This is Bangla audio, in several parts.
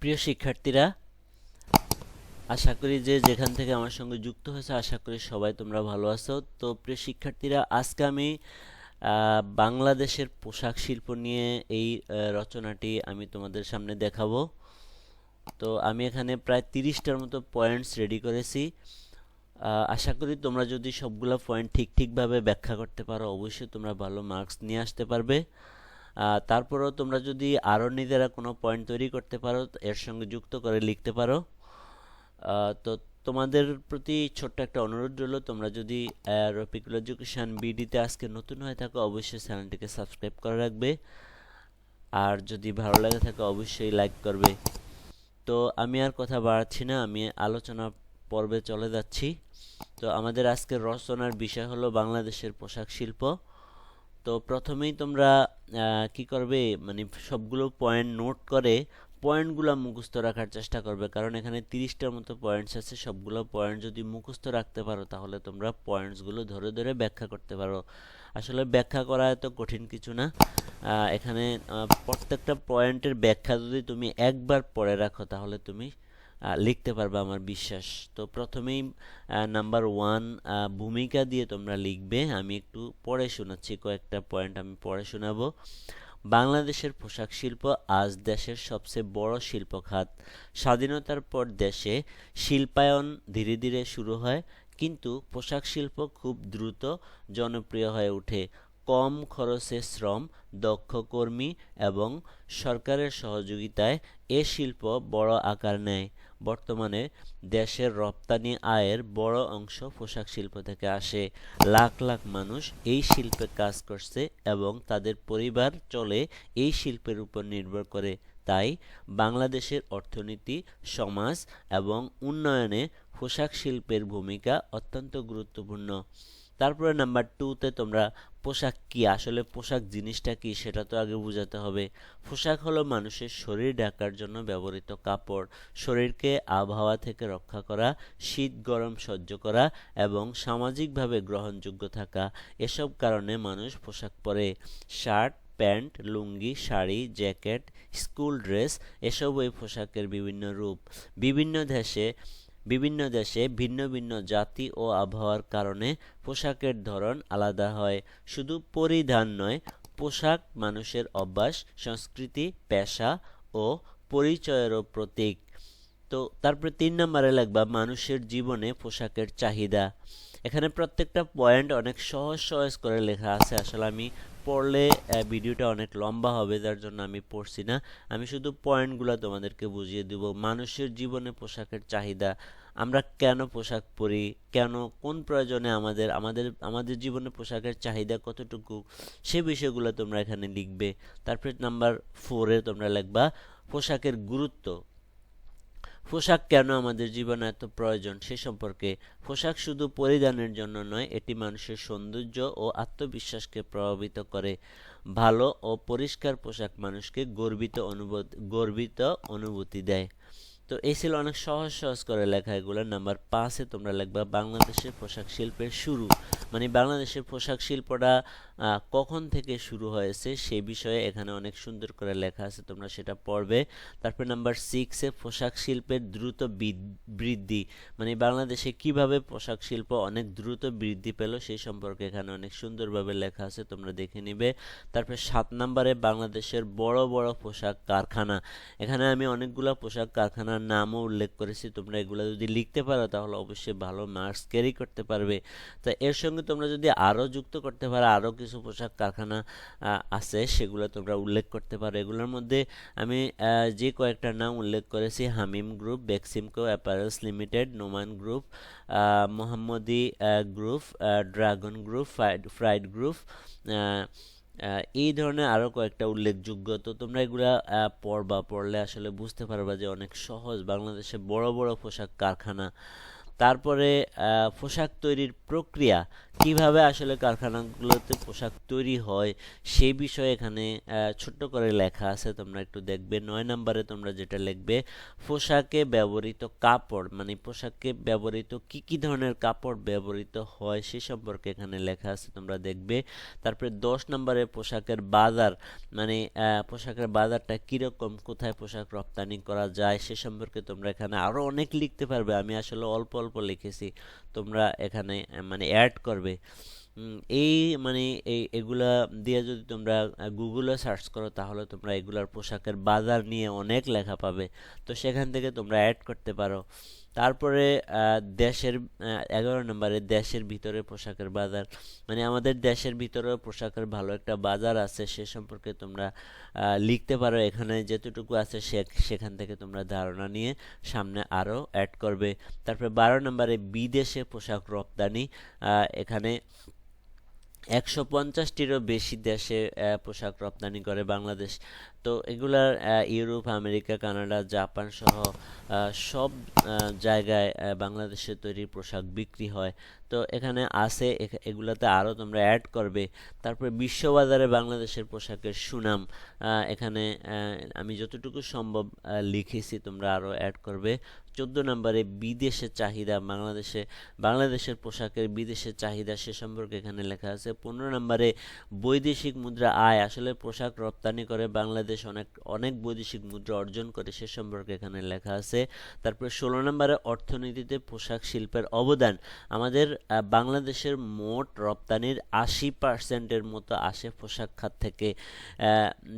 প্রিয় শিক্ষার্থীরা, আশা করি যে যেখান থেকে আমার সঙ্গে যুক্ত হয়েছে, আশা করি সবাই তোমরা ভালো আছো। তো প্রিয় শিক্ষার্থীরা, আজকে আমি বাংলাদেশের পোশাক শিল্প নিয়ে এই রচনাটি আমি তোমাদের সামনে দেখাবো। তো আমি এখানে প্রায় তিরিশটার মতো পয়েন্টস রেডি করেছি। আশা করি তোমরা যদি সবগুলো পয়েন্ট ঠিক ঠিকভাবে ব্যাখ্যা করতে পারো, অবশ্যই তোমরা ভালো মার্কস নিয়ে আসতে পারবে। তারপরেও তোমরা যদি আরও নিজেরা কোনো পয়েন্ট তৈরি করতে পারো এর সঙ্গে যুক্ত করে লিখতে পারো। তো তোমাদের প্রতি ছোট্ট একটা অনুরোধ রইল তোমরা যদি আহ, রফিকুল এডুকেশন বিডিতে আজকে নতুন হয়ে থাকো অবশ্যই চ্যানেলটিকে সাবস্ক্রাইব করে রাখবে। আর যদি ভালো লাগে থাকে অবশ্যই লাইক করবে। তো আমি আর কথা বাড়াচ্ছি না আমি আলোচনা পর্বে চলে যাচ্ছি। তো আমাদের আজকের রচনার বিষয় হলো বাংলাদেশের পোশাক শিল্প। তো প্রথমেই তোমরা কি করবে? মানে সবগুলো পয়েন্ট নোট করে পয়েন্টগুলো মুখস্থ রাখার চেষ্টা করবে। কারণ এখানে তিরিশটার মতো পয়েন্টস আছে। সবগুলো পয়েন্ট যদি মুখস্থ রাখতে পারো, তাহলে তোমরা পয়েন্টসগুলো ধরে ধরে ব্যাখ্যা করতে পারো। আসলে ব্যাখ্যা করা এত কঠিন কিছু না। এখানে প্রত্যেকটা পয়েন্টের ব্যাখ্যা যদি তুমি একবার পড়ে রাখো, তাহলে তুমি লিখতে পারবে আমার বিশ্বাস। তো প্রথমেই নাম্বার ওয়ান ভূমিকা দিয়ে তোমরা লিখবে। আমি একটু পড়ে শোনাচ্ছি, কয়েকটা পয়েন্ট আমি পড়ে শোনাবো। বাংলাদেশের পোশাক শিল্প আজ দেশের সবচেয়ে বড় শিল্প খাত স্বাধীনতার পর দেশে শিল্পায়ন ধীরে ধীরে শুরু হয়, কিন্তু পোশাক শিল্প খুব দ্রুত জনপ্রিয় হয়ে ওঠে। কম খরচে শ্রম, দক্ষ কর্মী এবং সরকারের সহযোগিতায় এ শিল্প বড় আকার নেয়। বর্তমানে দেশের রপ্তানি আয়ের বড় অংশ পোশাক শিল্প থেকে আসে। লাখ লাখ মানুষ এই শিল্পে কাজ করছে এবং তাদের পরিবার চলে এই শিল্পের উপর নির্ভর করে। তাই বাংলাদেশের অর্থনীতি, সমাজ এবং উন্নয়নে পোশাক শিল্পের ভূমিকা অত্যন্ত গুরুত্বপূর্ণ। তারপরে নাম্বার টুতে তোমরা পোশাক কি? আসলে পোশাক জিনিসটা কি? সেটা তো আগে বোঝাতে হবে। পোশাক হলো মানুষের শরীর ঢাকার জন্য ব্যবহৃত কাপড়। শরীরকে আবহাওয়া থেকে রক্ষা করা, শীত গরম সহ্য করা এবং সামাজিকভাবে গ্রহণযোগ্য থাকা। এসব কারণে মানুষ পোশাক পরে। Shirt, pant, lungi, sari, jacket, school dress, এসব এই পোশাকের বিভিন্ন রূপ। বিভিন্ন দেশে বিভিন্ন দেশে ভিন্ন ভিন্ন জাতি ও আবহাওয়ার কারণে পোশাকের ধরন আলাদা হয়। শুধু পরিধান নয়, পোশাক মানুষের অভ্যাস, সংস্কৃতি, পেশা ও পরিচয়েরও প্রতীক। তো তারপরে তিন নম্বরে লাগবা মানুষের জীবনে পোশাকের চাহিদা। এখানে প্রত্যেকটা পয়েন্ট অনেক সহজ সহজ করে লেখা আছে। আসলে আমি পড়লে ভিডিওটা অনেক লম্বা হবে, যার জন্য আমি পড়ছি না। আমি শুধু পয়েন্টগুলো তোমাদেরকে বুঝিয়ে দিব। মানুষের জীবনে পোশাকের চাহিদা আমরা কেন পোশাক পরি? কেন? কোন প্রয়োজনে আমাদের আমাদের আমাদের জীবনে পোশাকের চাহিদা কতটুকু? সে বিষয়গুলো তোমরা এখানে লিখবে। তারপরে নাম্বার ফোরে তোমরা লিখবা, পোশাকের গুরুত্ব। পোশাক কেন আমাদের জীবনে এত প্রয়োজন সে সম্পর্কে? পোশাক শুধু পরিধানের জন্য নয়, এটি মানুষের সৌন্দর্য ও আত্মবিশ্বাসকে প্রভাবিত করে। ভালো ও পরিষ্কার পোশাক মানুষকে গর্বিত অনুভূত, গর্বিত অনুভূতি দেয়। তো এই ছিল অনেক সহজ সহজ করে লেখা এগুলো নাম্বার পাঁচে তোমরা লিখবা বাংলাদেশের পোশাক শিল্পের শুরু। মানে বাংলাদেশের পোশাক শিল্পটা কখন থেকে শুরু হয়েছে সেই বিষয়ে এখানে অনেক সুন্দর করে লেখা আছে, তোমরা সেটা পড়বে। তারপর নাম্বার সিক্সে পোশাক শিল্পের দ্রুত বিদ- বৃদ্ধি। মানে বাংলাদেশে কীভাবে পোশাক শিল্প অনেক দ্রুত বৃদ্ধি পেল সেই সম্পর্কে এখানে অনেক সুন্দরভাবে লেখা আছে, তোমরা দেখে নিবে। তারপর সাত নম্বরে বাংলাদেশের বড় বড় পোশাক কারখানা। এখানে আমি অনেকগুলো পোশাক কারখানার নামও উল্লেখ করেছি, তোমরা এগুলো যদি লিখতে পারো তাহলে অবশ্যই ভালো মার্কস ক্যারি করতে পারবে। তা এর সঙ্গে তোমরা যদি আরও যুক্ত করতে পারো, আরও কিছু পোশাক কারখানা আছে সেগুলো তোমরা উল্লেখ করতে পারো। এগুলোর মধ্যে আমি যে কয়েকটা নাম উল্লেখ করেছি, Hamim Group Beximco Apparels Limited, Noman Group Mohammadi Group Dragon Group Pride Group এই ধরনের আরও কয়েকটা উল্লেখযোগ্য তো তোমরা এগুলা পড়বা, পড়লে আসলে বুঝতে পারবা যে অনেক সহজ। বাংলাদেশে বড় বড় পোশাক কারখানা তারপরে পোশাক তৈরির প্রক্রিয়া, কীভাবে আসলে কারখানাগুলোতে পোশাক তৈরি হয় সেই বিষয়ে এখানে ছোট্ট করে লেখা আছে, তোমরা একটু দেখবে। নয় নম্বরে তোমরা যেটা লিখবে, পোশাকে ব্যবহৃত কাপড় মানে পোশাকে ব্যবহৃত কি কি ধরনের কাপড় ব্যবহৃত হয়, সে সম্পর্কে এখানে লেখা আছে, তোমরা দেখবে। তারপরে দশ নম্বরে পোশাকের বাজার মানে পোশাকের বাজারটা কীরকম, কোথায় পোশাক রপ্তানি করা যায়, সে সম্পর্কে তোমরা এখানে আরও অনেক লিখতে পারবে। আমি আসলে অল্প অল্প লিখেছি, তোমরা এখানে মানে অ্যাড করবে। এই মানে এই এগুলা দিয়ে যদি তোমরা গুগলে সার্চ করো, তাহলে তোমরা এগুলার পোশাকের বাজার নিয়ে অনেক লেখা পাবে। তো সেখান থেকে তোমরা অ্যাড করতে পারো। তারপরে দেশের এগারো নম্বরে দেশের ভিতরে পোশাকের বাজার। মানে আমাদের দেশের ভিতরেও পোশাকের ভালো একটা বাজার আছে, সে সম্পর্কে তোমরা লিখতে পারো। এখানে যেতটুকু আছে সেখান থেকে তোমরা ধারণা নিয়ে সামনে আরও অ্যাড করবে। তারপরে বারো নম্বরে বিদেশে পোশাক রপ্তানি এখানে একশো পঞ্চাশটিরও বেশি দেশে পোশাক রপ্তানি করে বাংলাদেশ। তো এগুলার ইউরোপ, আমেরিকা, কানাডা, জাপান সহ সব জায়গায় বাংলাদেশে তৈরি পোশাক বিক্রি হয়। তো এখানে আছে এগুলাতে আরও তোমরা অ্যাড করবে। তারপরে বিশ্ববাজারে বাংলাদেশের পোশাকের সুনাম এখানে আমি যতটুকু সম্ভব লিখেছি, তোমরা আরও অ্যাড করবে। চোদ্দ নম্বরে বিদেশে চাহিদা, বাংলাদেশে, বাংলাদেশের পোশাকের বিদেশে চাহিদা সে সম্পর্কে এখানে লেখা আছে। পনেরো নম্বরে বৈদেশিক মুদ্রা আয়, আসলে পোশাক রপ্তানি করে বাংলাদেশ অনেক অনেক বৈদেশিক মুদ্রা অর্জন করে সে সম্পর্কে এখানে লেখা আছে। তারপরে ষোলো নম্বরে অর্থনীতিতে পোশাক শিল্পের অবদান। আমাদের বাংলাদেশের মোট রপ্তানির আশি পার্সেন্টের মতো আসে পোশাক খাত থেকে।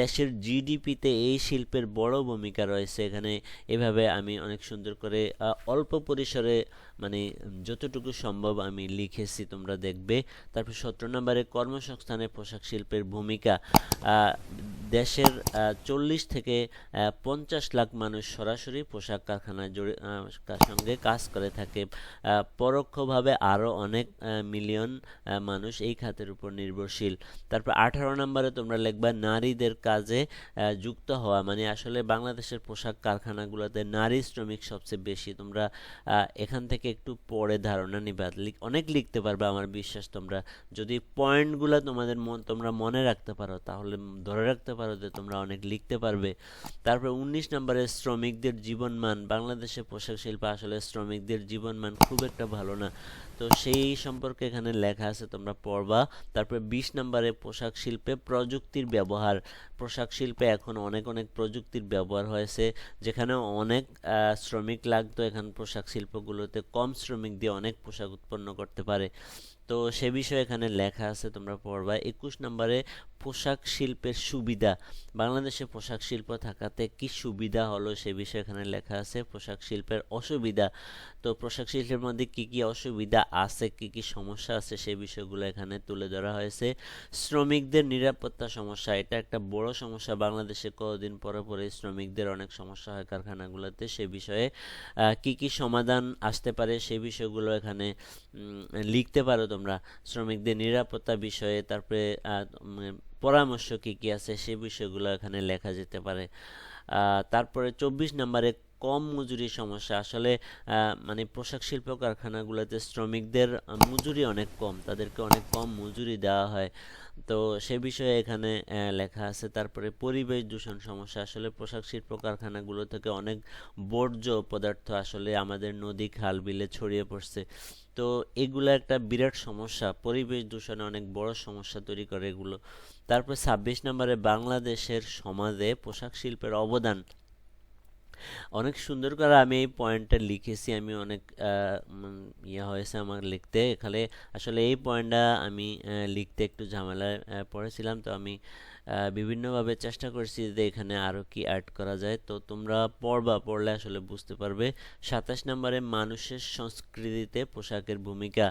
দেশের জিডিপিতে এই শিল্পের বড় ভূমিকা রয়েছে। এখানে এভাবে আমি অনেক সুন্দর করে অল্প পরিসরে মানে যতটুকু সম্ভব আমি লিখেছি, তোমরা দেখবে। তারপর সতেরো নম্বরে কর্মসংস্থানে পোশাক শিল্পের ভূমিকা দেশের চল্লিশ থেকে পঞ্চাশ লাখ মানুষ সরাসরি পোশাক কারখানায় জড়ি সঙ্গে কাজ করে থাকে। পরোক্ষভাবে আরও অনেক মিলিয়ন মানুষ এই খাতের উপর নির্ভরশীল। তারপর আঠারো নম্বরে তোমরা লিখবা, নারীদের কাজে যুক্ত হওয়া মানে আসলে বাংলাদেশের পোশাক কারখানাগুলোতে নারী শ্রমিক সবচেয়ে বেশি তোমরা এখান থেকে একটু পরে ধারণা নিবা। অনেক লিখতে পারবে আমার বিশ্বাস তোমরা। যদি পয়েন্টগুলো তোমাদের তোমরা মনে রাখতে পারো তাহলে ধরে রাখতে পারো যে তোমরা অনেক লিখতে পারবে। তারপরে উনিশ নম্বরে শ্রমিকদের জীবনমান বাংলাদেশে পোশাক শিল্পে আসলে শ্রমিকদের জীবনমান খুব একটা ভালো না। তো সেই সম্পর্কে এখানে লেখা আছে তোমরা পড়বা। তারপরে বিশ নম্বরে পোশাক শিল্পে প্রযুক্তির ব্যবহার। পোশাক শিল্পে এখন অনেক অনেক প্রযুক্তির ব্যবহার হয়েছে যেখানে অনেক আহ, শ্রমিক লাগতো এখন পোশাক শিল্পগুলোতে কম শ্রমিক দিয়ে অনেক পোশাক উৎপন্ন করতে পারে। তো সে বিষয়ে এখানে লেখা আছে, তোমরা পড়বা। একুশ নম্বরে, পোশাক শিল্পের সুবিধা। বাংলাদেশে পোশাক শিল্প থাকাতে কি সুবিধা হলো সে বিষয়ে এখানে লেখা আছে, পোশাক শিল্পের অসুবিধা। তো পোশাক শিল্পের মধ্যে কি কি অসুবিধা আছে, কি কি সমস্যা আছে সেই বিষয়গুলো এখানে তুলে ধরা হয়েছে। শ্রমিকদের নিরাপত্তা সমস্যা, এটা একটা বড় সমস্যা। বাংলাদেশে কতদিন পরে পরে শ্রমিকদের অনেক সমস্যা হয় কারখানাগুলোতে। সে বিষয়ে কি কি সমাধান আসতে পারে সেই বিষয়গুলো এখানে লিখতে পারো তোমরা। শ্রমিকদের নিরাপত্তা বিষয়ে তারপরে উম, পরামর্শ কী কী আছে সে বিষয়গুলো এখানে লেখা যেতে পারে। তারপরে চব্বিশ নম্বরে কম মজুরির সমস্যা। আসলে মানে পোশাক শিল্প কারখানাগুলোতে শ্রমিকদের মজুরি অনেক কম, তাদেরকে অনেক কম মজুরি দেওয়া হয়। তো সে বিষয়ে এখানে লেখা আছে। তারপরে পরিবেশ দূষণ সমস্যা, আসলে পোশাক শিল্প কারখানাগুলো থেকে অনেক বর্জ্য পদার্থ আসলে আমাদের নদী খাল বিলে ছড়িয়ে পড়ছে। তো এগুলো একটা বিরাট সমস্যা। পরিবেশ দূষণে অনেক বড় সমস্যা তৈরি করে এগুলো। তারপর ছাব্বিশ নম্বরে বাংলাদেশের সমাজে পোশাক শিল্পের অবদান অনেক সুন্দর করে আমি এই পয়েন্টটা লিখেছি, আমি অনেক ইয়ে হয়েছে আমার লিখতে। এখানে আসলে এই পয়েন্টটা আমি লিখতে একটু ঝামেলায় পড়েছিলাম। তো আমি বিভিন্নভাবে চেষ্টা করছি যে এখানে আরও কি অ্যাড করা যায়। তো তোমরা পড়বা, পড়লে আসলে বুঝতে পারবে। সাতাশ নম্বরে মানুষের সংস্কৃতিতে পোশাকের ভূমিকা।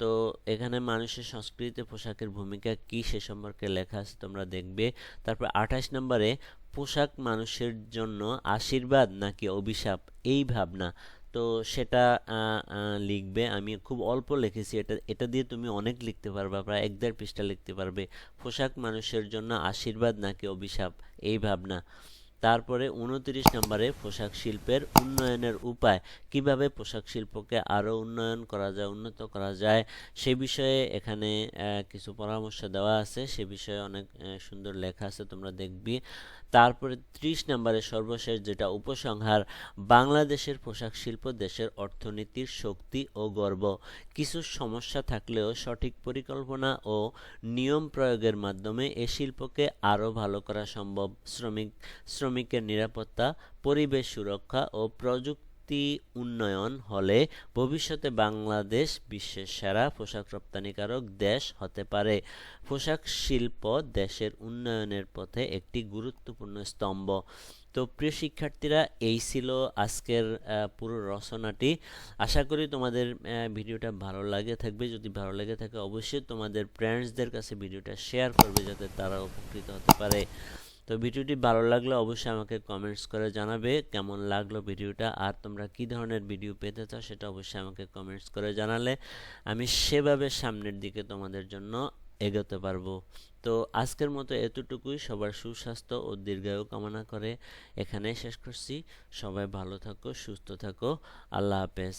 তো এখানে মানুষের সংস্কৃতিতে পোশাকের ভূমিকা কী সে সম্পর্কে লেখা আছে তোমরা দেখবে। তারপর আঠাশ নম্বরে পোশাক মানুষের জন্য আশীর্বাদ নাকি অভিশাপ? এই ভাবনা। তো সেটা লিখবে। আমি খুব অল্প লিখেছি। এটা এটা দিয়ে তুমি অনেক লিখতে পারবে, প্রায় এক দেড় পৃষ্ঠা লিখতে পারবে। পোশাক মানুষের জন্য আশীর্বাদ নাকি অভিশাপ? এই ভাবনা। তারপরে উনত্রিশ নম্বরে পোশাক শিল্পের উন্নয়নের উপায়, কীভাবে পোশাক শিল্পকে আরও উন্নয়ন করা যায়, উন্নত করা যায়, সে বিষয়ে এখানে কিছু পরামর্শ দেওয়া আছে, সে বিষয়ে অনেক সুন্দর লেখা আছে, তোমরা দেখবি। তারপরে ত্রিশ নম্বরে সর্বশেষ যেটা উপসংহার, বাংলাদেশের পোশাক শিল্প দেশের অর্থনীতির শক্তি ও গর্ব। কিছু সমস্যা থাকলেও সঠিক পরিকল্পনা ও নিয়ম প্রয়োগের মাধ্যমে এ শিল্পকে আরও ভালো করা সম্ভব। শ্রমিক শ্রমিকের নিরাপত্তা, পরিবেশ সুরক্ষা ও প্রযুক্তি উন্নয়ন হলে ভবিষ্যতে বাংলাদেশ বিশ্বের সেরা পোশাক রপ্তানিকারক দেশ হতে পারে। পোশাক শিল্প দেশের উন্নয়নের পথে একটি গুরুত্বপূর্ণ স্তম্ভ। তো প্রিয় শিক্ষার্থীরা, এই ছিল আজকের পুরো রচনাটি। আশা করি তোমাদের ভিডিওটা ভালো লাগে থাকবে। যদি ভালো লেগে থাকে, অবশ্যই তোমাদের ফ্রেন্ডসদের কাছে ভিডিওটা শেয়ার করবে যাতে তারা উপকৃত হতে পারে। তো ভিডিওটি ভালো লাগলে অবশ্যই আমাকে কমেন্টস করে জানাবে কেমন লাগল ভিডিওটা আর তোমরা কি ধরনের ভিডিও পেতে চাও সেটা অবশ্যই আমাকে কমেন্টস করে জানালে আমি সেভাবে সামনের দিকে তোমাদের জন্য এগোতে পারব। তো আজকের মতো এতটুকুই। সবার সুস্বাস্থ্য ও দীর্ঘায়ু কামনা করে এখানেই শেষ করছি। সবাই ভালো থাকো, সুস্থ থাকো। আল্লাহ হাফেজ।